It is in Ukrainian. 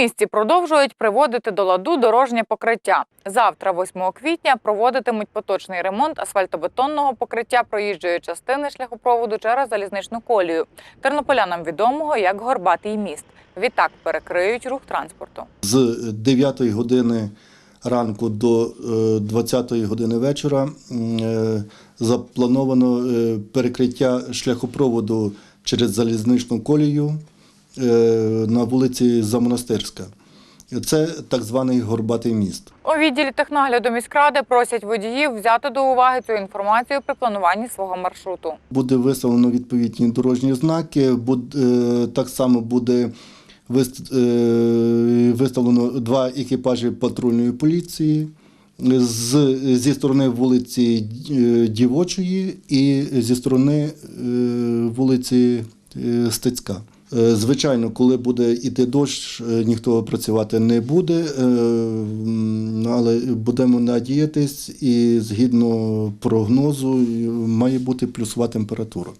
місті продовжують приводити до ладу дорожнє покриття. Завтра, 8 квітня, проводитимуть поточний ремонт асфальтобетонного покриття проїжджої частини шляхопроводу через залізничну колію. Тернополянам відомого як Горбатий міст. Відтак перекриють рух транспорту. з 9 години ранку до 20 години вечора е, заплановано е, перекриття шляхопроводу через залізничну колію е, на вулиці Замонастирська. Це так званий Горбатий міст. У відділі технагляду міськради просять водіїв взяти до уваги цю інформацію при плануванні свого маршруту. Буде виставлено відповідні дорожні знаки. е, Так само буде е, виставлено два екіпажі патрульної поліції з, зі сторони вулиці е, Дівочої і зі сторони е, вулиці е, Стецька. Е, Звичайно, коли буде йти дощ, е, ніхто працювати не буде, е, але будемо надіятись, і згідно прогнозу має бути плюсова температура.